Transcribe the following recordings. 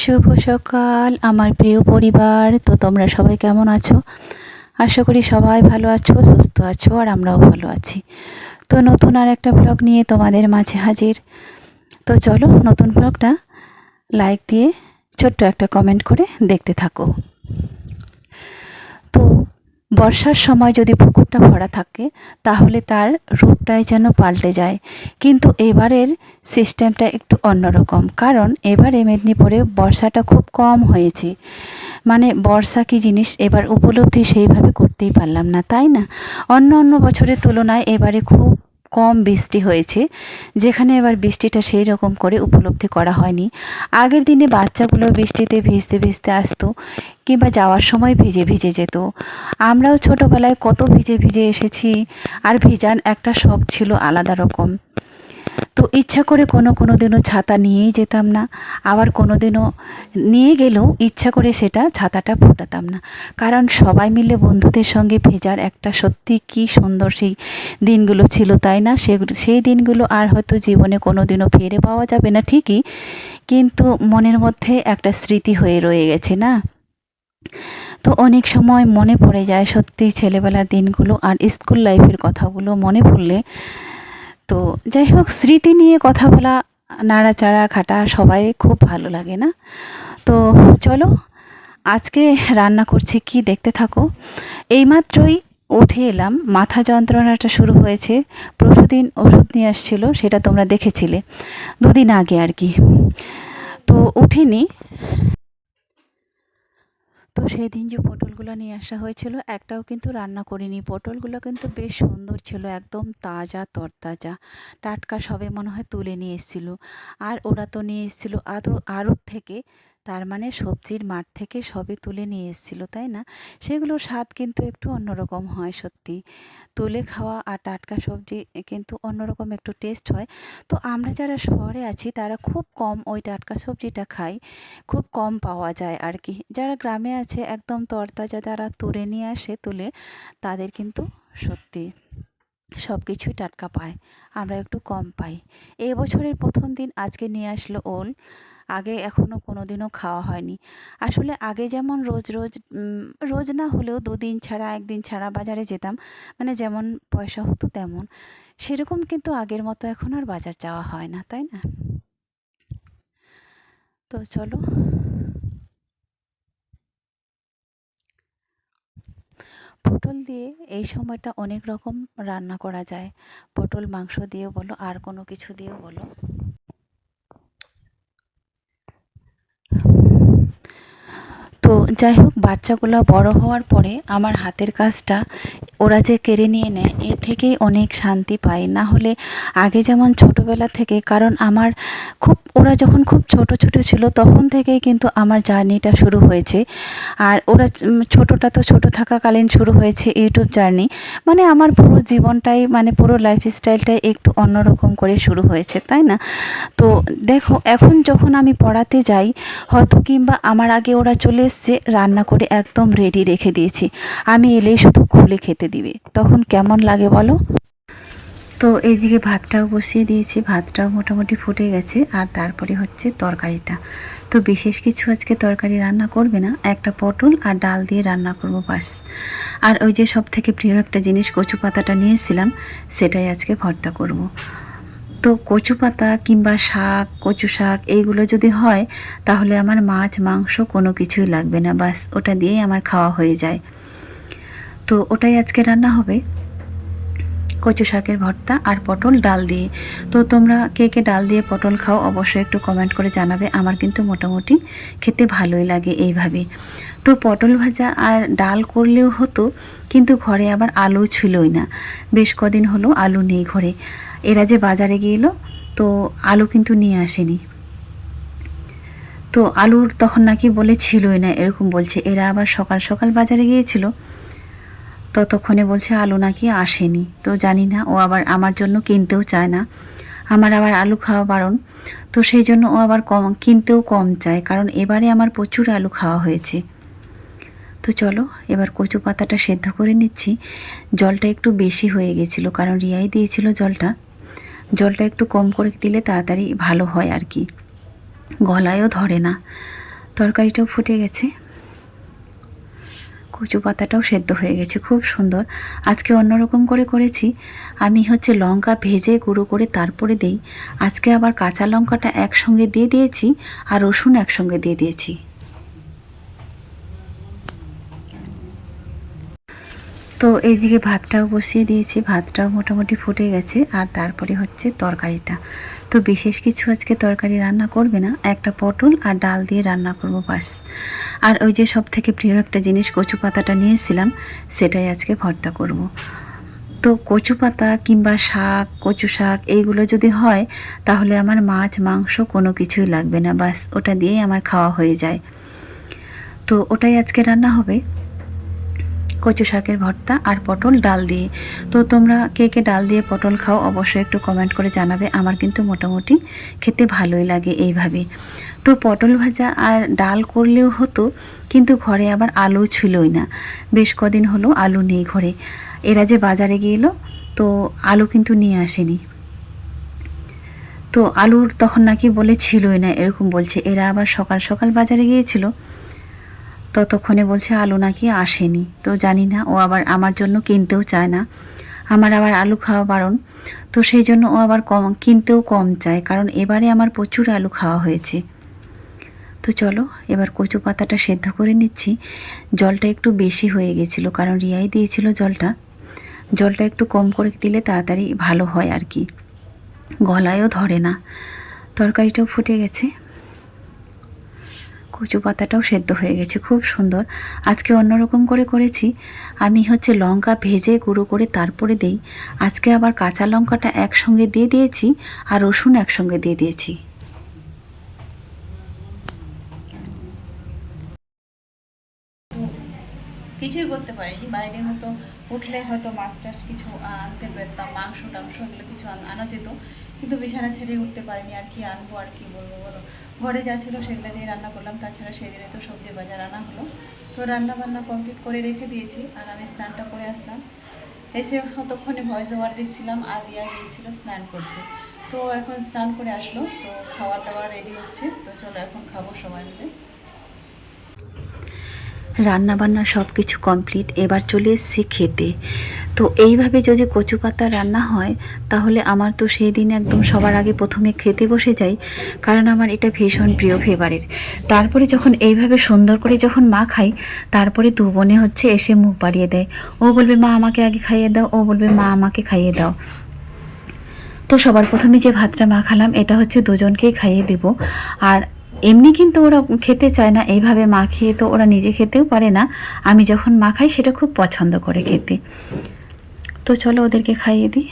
শুভ সকাল, আমার প্রিয় পরিবার। তো তোমরা সবাই কেমন আছো? আশা করি সবাই ভালো আছো, সুস্থ আছো, আর আমরাও ভালো আছি। তো নতুন আর একটা ব্লগ নিয়ে তোমাদের মাঝে হাজির। তো চলো নতুন ব্লগটা লাইক দিয়ে ছোট্ট একটা কমেন্ট করে দেখতে থাকো। বর্ষার সময় যদি পুকুরটা ভরা থাকে, তাহলে তার রূপটাই যেন পাল্টে যায়। কিন্তু এবারের সিস্টেমটা একটু অন্যরকম। কারণ এবারে মেদিনীপুরে বর্ষাটা খুব কম হয়েছে। মানে বর্ষা কি জিনিস এবার উপলব্ধি সেইভাবে করতেই পারলাম না, তাই না? অন্য অন্য বছরের তুলনায় এবারে খুব কম বৃষ্টি হয়েছে, যেখানে এবার বৃষ্টিটা সেই রকম করে উপলব্ধি করা হয়নি। আগের দিনে বাচ্চাগুলো বৃষ্টিতে ভিজতে ভিজতে আসতো কিংবা যাওয়ার সময় ভিজে ভিজে যেত। আমরাও ছোটোবেলায় কত ভিজে ভিজে এসেছি, আর ভিজান একটা শখ ছিল আলাদা রকম। তো ইচ্ছা করে কোনো কোনো দিনও ছাতা নিয়েই যেতাম না। আবার কোনো দিনও নিয়ে গেলেও ইচ্ছা করে সেটা ছাতাটা ফোটাতাম না। কারণ সবাই মিলে বন্ধুদের সঙ্গে ভেজার একটা সত্যি কি সুন্দর সেই দিনগুলো ছিল, তাই না? সেগুলো সেই দিনগুলো আর হয়তো জীবনে কোনো দিনও ফিরে পাওয়া যাবে না, ঠিকই। কিন্তু মনের মধ্যে একটা স্মৃতি হয়ে রয়ে গেছে, না? তো অনেক সময় মনে পড়ে যায় সত্যি ছেলেবেলার দিনগুলো আর স্কুল লাইফের কথাগুলো মনে পড়লে তো যাই হোক স্মৃতি নিয়ে কথা বলা, নাড়াচাড়া, খাটা সবাই খুব ভালো লাগে না? তো চলো, আজকে রান্না করছি কি দেখতে থাকো। এইমাত্রই উঠে এলাম, মাথা যন্ত্রণাটা শুরু হয়েছে, প্রতিদিন ওষুধ নিয়ে আসছিল, সেটা তোমরা দেখেছিলে, দুদিন আগে আর কি। তো উঠিনি তো সেই দিন যে পটলগুলো নিয়ে আসা হয়েছিল, একটাও কিন্তু রান্না করিনি। পটলগুলো কিন্তু বেশ সুন্দর ছিল, একদম তাজা, তরতাজা। টাটকা সবে মনে হয় তুলে নিয়ে এসেছিল। আর ওরা তো নিয়ে এসেছিল আরও আড়ত থেকে তার মানে সবজির মাঠ থেকে সবই তুলে নিয়ে এসেছিল, তাই না? সেগুলোর স্বাদ কিন্তু একটু অন্যরকম হয় সত্যি। তুলে খাওয়া আর টাটকা সবজি কিন্তু অন্যরকম একটু টেস্ট হয়। তো আমরা যারা শহরে আছি, তারা খুব কম ওই টাটকা সবজিটা খাই। খুব কম পাওয়া যায় আর কি। যারা গ্রামে আছে, একদম তরতাজা তারা তুলে নিয়ে আসে, তুলে তাদের কিন্তু সত্যি সব কিছুই টাটকা পায়। আমরা একটু কম পাই। এবছরের প্রথম দিন আজকে নিয়ে আসলো ওল। আগে এখনও কোনো দিনও খাওয়া হয়নি। আসলে আগে যেমন রোজ রোজ রোজ না হলেও দুদিন ছাড়া, একদিন ছাড়া বাজারে যেতাম মানে যেমন পয়সা হতো তেমন। সেরকম কিন্তু আগের মতো এখন আর বাজার যাওয়া হয় না, তাই না? তো চলো। পটল দিয়ে এই সময়টা অনেক রকম রান্না করা যায়। পটল মাংস দিয়েও বলো, আর কোনো কিছু দিয়েও বলো। তো যাই হোক, বাচ্চাগুলো বড় হওয়ার পরে আমার হাতের কাজটা ওরা যে কেড়ে নিয়ে নেয়, এ থেকেই অনেক শান্তি পায়। না হলে আগে যেমন ছোটোবেলা থেকে, কারণ আমার খুব, ওরা যখন খুব ছোট ছোট ছিল, তখন থেকেই কিন্তু আমার জার্নিটা শুরু হয়েছে। আর ওরা ছোটোটা তো ছোটো থাকাকালীন শুরু হয়েছে ইউটিউব জার্নি। মানে আমার পুরো জীবনটাই মানে পুরো লাইফ স্টাইলটাই একটু অন্যরকম করে শুরু হয়েছে, তাই না? তো দেখো, এখন যখন আমি পড়াতে যাই, হয়তো কিংবা আমার আগে ওরা চলে এসছে রান্না করে একদম রেডি রেখে দিয়েছি। আমি এলেই শুধু খুলে খেতে দিবে। তখন কেমন লাগে বলো? তো এইদিকে ভাতটাও বসিয়ে দিয়েছি। ভাতটাও মোটামুটি ফুটে গেছে, আর তারপরে হচ্ছে তরকারিটা। তো বিশেষ কিছু আজকে তরকারি রান্না করবে না, একটা পটল আর ডাল দিয়ে রান্না করব বাস। আর ওই যে সব থেকে প্রিয় একটা জিনিস কচু পাতাটা নিয়েছিলাম, সেটাই আজকে ভর্তা করব। তো কচু পাতা কিংবা শাক, কচু শাক এইগুলো যদি হয়, তাহলে আমার মাছ, মাংস কোনো কিছুই লাগবে না। বাস, ওটা দিয়েই আমার খাওয়া হয়ে যায়। তো ওটাই আজকে রান্না হবে। কচু শাকের ভর্তা আর পটল ডাল দিয়ে। তো তোমরা কে কে ডাল দিয়ে পটল খাও অবশ্যই একটু কমেন্ট করে জানাবে। আমার কিন্তু মোটামুটি খেতে ভালোই লাগে এইভাবে। তো পটল ভাজা আর ডাল করলেও হতো, কিন্তু ঘরে আবার আলু ছিলই না। বেশ কদিন হলো আলু নেই ঘরে। এরা যে বাজারে গিয়েল, তো আলু কিন্তু নিয়ে আসেনি। তো আলুর তখন নাকি বলে ছিলই না, এরকম বলছে। এরা আবার সকাল সকাল বাজারে গিয়েছিল, ততক্ষণে বলছে আলু নাকি আসেনি। তো জানি না, ও আবার আমার জন্য কিনতেও চায় না। আমার আবার আলু খাওয়া বারণ। তো সেই জন্য ও আবার কম, কিনতেও কম চায়, কারণ এবারে আমার প্রচুর আলু খাওয়া হয়েছে। তো চলো, এবার কচু পাতাটা সেদ্ধ করে নিচ্ছি। জলটা একটু বেশি হয়ে গেছিল, কারণ রিয়াই দিয়েছিল জলটা। জলটা একটু কম করে দিলে তাড়াতাড়ি ভালো হয় আর কি। গলায়ও ধরে না। তরকারিটাও ফুটে গেছে। কচু পাতাটাও সেদ্ধ হয়ে গেছে, খুব সুন্দর। আজকে অন্যরকম করে করেছি। আমি হচ্ছে লঙ্কা ভেজে গুঁড়ো করে তারপরে দেই। আজকে আবার কাঁচা লঙ্কাটা একসঙ্গে দিয়ে দিয়েছি আর রসুন একসঙ্গে দিয়ে দিয়েছি। তো এইদিকে ভাতটাও বসিয়ে দিয়েছি, ভাতটাও মোটামুটি ফুটে গেছে, আর তারপরে হচ্ছে তরকারিটা। তো বিশেষ কিছু আজকে তরকারি রান্না করবে না, একটা পটল আর ডাল দিয়ে রান্না করব বাস। আর ওই যে সব থেকে প্রিয় একটা জিনিস, কচু পাতাটা নিয়েছিলাম, সেটাই আজকে ভর্তা করব। তো কচু পাতা কিংবা শাক, কচু শাক, এইগুলো যদি হয়, তাহলে আমার মাছ, মাংস কোনো কিছুই লাগবে না, বাস। ওটা দিয়েই আমার খাওয়া হয়ে যায়। তো ওটাই আজকে রান্না হবে। কচু শাকের ভর্তা আর পটল ডাল দিয়ে। তো তোমরা কে কে ডাল দিয়ে পটল খাও অবশ্যই একটু কমেন্ট করে জানাবে। আমার কিন্তু মোটামুটি খেতে ভালোই লাগে এইভাবে। তো পটল ভাজা আর ডাল করলেও হতো, কিন্তু ঘরে আবার আলু ছিলই না। বেশ কদিন হলো আলু নেই ঘরে। এরা যে বাজারে গিয়েল, তো আলু কিন্তু নিয়ে আসেনি। তো আলুর তখন নাকি বলে ছিলই না, এরকম বলছে। এরা আবার সকাল সকাল বাজারে গিয়েছিল ততক্ষণে বলছে, আলু নাকি আসেনি। তো জানি না, ও আবার আমার জন্য কিনতেও চায় না। আমার আবার আলু খাওয়া বারণ। তো সেই জন্য ও আবার কম, কিনতেও কম চায়, কারণ এবারে আমার প্রচুর আলু খাওয়া হয়েছে। তো চলো, এবার কচু পাতাটা সেদ্ধ করে নিচ্ছি। জলটা একটু বেশি হয়ে গেছিল, কারণ রিয়াই দিয়েছিল জলটা। জলটা একটু কম করে দিলে তাড়াতাড়ি ভালো হয় আর কি। গলায়ও ধরে না। তরকারিটাও ফুটে গেছে। কচু পাতাটাও সেদ্ধ হয়ে গেছে, খুব সুন্দর। আজকে অন্যরকম করে করেছি। আমি হচ্ছে লঙ্কা ভেজে গুঁড়ো করে তারপরে দেই। আজকে আবার কাঁচা লঙ্কাটা একসঙ্গে দিয়ে দিয়েছি আর রসুন একসঙ্গে দিয়ে দিয়েছি। কিছুই করতে পারিনি। বাইরে হয়তো উঠলে হয়তো মাছ টাছ কিছু আনতে পারতাম, মাংস টাংস এগুলো কিছু আন- যেত। কিন্তু বিছানা ছেড়ে উঠতে পারিনি। আর কি আনব, আর কি বলব, বলো? ঘরে যা ছিল সেগুলো দিয়ে রান্না করলাম। তাছাড়া সেদিনে তো সবজি বাজার আনা হলো। তো রান্না বান্না কমপ্লিট করে রেখে দিয়েছি আর আমি স্নানটা করে আসলাম। এসে কতক্ষণে ভয়েস ওভার দিচ্ছিলাম। আর রিয়া গিয়েছিল স্নান করতে। তো এখন স্নান করে আসলো। তো খাওয়া দাওয়া রেডি হচ্ছে। তো চলো এখন খাব সবাই মিলে। রান্না বান্না সব কিছু কমপ্লিট, এবার চলে এসেছি খেতে। তো এইভাবে যদি কচু পাতা রান্না হয়, তাহলে আমার তো সেই দিন একদম সবার আগে প্রথমে খেতে বসে যাই, কারণ আমার এটা ভীষণ প্রিয় ফেভারিট তারপরে যখন এইভাবে সুন্দর করে যখন মা খাই তারপরে দু বোনে হচ্ছে এসে মুখ বাড়িয়ে দেয়। ও বলবে, মা, আমাকে আগে খাইয়ে দাও। ও বলবে, মা, আমাকে খাইয়ে দাও। তো সবার প্রথমে যে ভাতটা মাখালাম এটা হচ্ছে দুজনকেই খাইয়ে দেব। আর এমনি কিন্তু ওরা খেতে চায় না, এইভাবে মাখিয়ে তো ওরা নিজে খেতেও পারে না। আমি যখন মাখাই সেটা খুব পছন্দ করে খেতে। তো চলো ওদেরকে খাইয়ে দিই।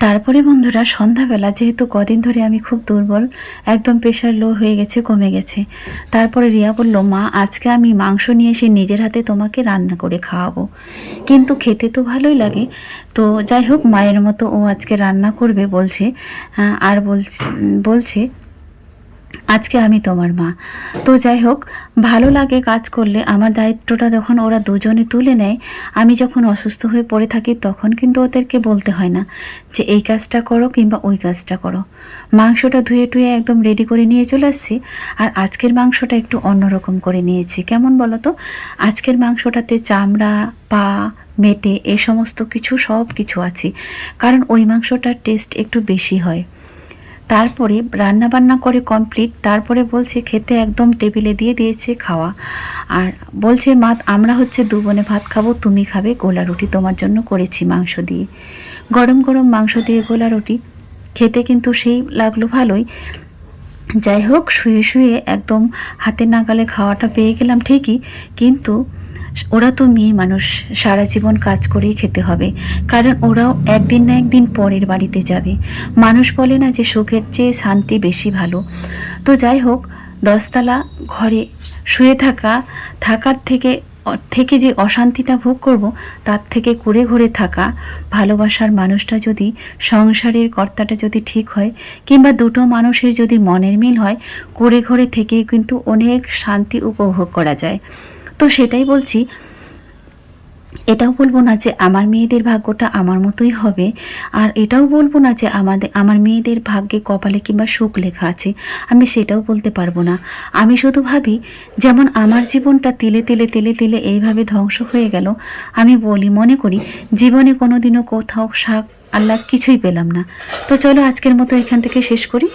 তারপরে বন্ধুরা, সন্ধ্যাবেলা যেহেতু কদিন ধরে আমি খুব দুর্বল, একদম প্রেশার লো হয়ে গেছে, কমে গেছে। তারপরে রিয়া বলল, মা, আজকে আমি মাংস নিয়ে এসে নিজের হাতে তোমাকে রান্না করে খাওয়াবো। কিন্তু খেতে তো ভালোই লাগে। তো যাই হোক, মায়ের মতো ও আজকে রান্না করবে বলছে আর বলছে বলছে আজকে আমি তোমার মা। তো যাই হোক, ভালো লাগে কাজ করলে। আমার দায়িত্বটা যখন ওরা দুজনে তুলে নেয়, আমি যখন অসুস্থ হয়ে পড়ে থাকি, তখন কিন্তু ওদেরকে বলতে হয় না যে, এই কাজটা করো কিংবা ওই কাজটা করো। মাংসটা ধুয়ে টুয়ে একদম রেডি করে নিয়ে চলে আসছি। আর আজকের মাংসটা একটু অন্যরকম করে নিয়েছি। কেমন বলো তো? আজকের মাংসটাতে চামড়া, পা, মেটে এ সমস্ত কিছু সব কিছু আছে। কারণ ওই মাংসটার টেস্ট একটু বেশি হয়। তারপরে রান্না বান্না করে কমপ্লিট তারপরে বলছে খেতে একদম টেবিলে দিয়ে দিয়েছে খাওয়া। আর বলছে, মা, আমরা হচ্ছে দু বনে ভাত খাব, তুমি খাবে গোলা রুটি, তোমার জন্য করেছি মাংস দিয়ে। গরম গরম মাংস দিয়ে গোলা রুটি, খেতে কিন্তু সেই লাগল ভালোই। যাই হোক, শুয়ে শুয়ে একদম হাতে নাগালে খাওয়াটা পেয়ে গেলাম ঠিকই, কিন্তু ওরা তো মেয়ে মানুষ, সারা জীবন কাজ করেই খেতে হবে। কারণ ওরাও একদিন না একদিন পরের বাড়িতে যাবে। মানুষ বলে না যে সুখের চেয়ে শান্তি বেশি ভালো। তো যাই হোক, দশতলা ঘরে শুয়ে থাকা, থাকার থেকে থেকে যে অশান্তিটা ভোগ করব, তার থেকে কুড়ে ঘুরে থাকা, ভালোবাসার মানুষটা যদি, সংসারের কর্তাটা যদি ঠিক হয়, কিংবা দুটো মানুষের যদি মনের মিল হয়, কুড়ে ঘরে থেকে কিন্তু অনেক শান্তি উপভোগ করা যায়। তো সেটাই বলছি। এটাও বলব না যে আমার মেয়েদের ভাগ্যটা আমার মতোই হবে। আর এটাও বলব না যে আমাদের, আমার মেয়েদের ভাগ্যে কপালে কিংবা সুখ লেখা আছে। আমি সেটাও বলতে পারব না। আমি শুধু ভাবি, যেমন আমার জীবনটা তিলে তিলে তিলে তিলে এইভাবে ধ্বংস হয়ে গেল, আমি বলি, মনে করি, জীবনে কোনো দিনও কোথাও শাক আল্লাহ কিছুই পেলাম না। তো চলো আজকের মতো এখান থেকে শেষ করি।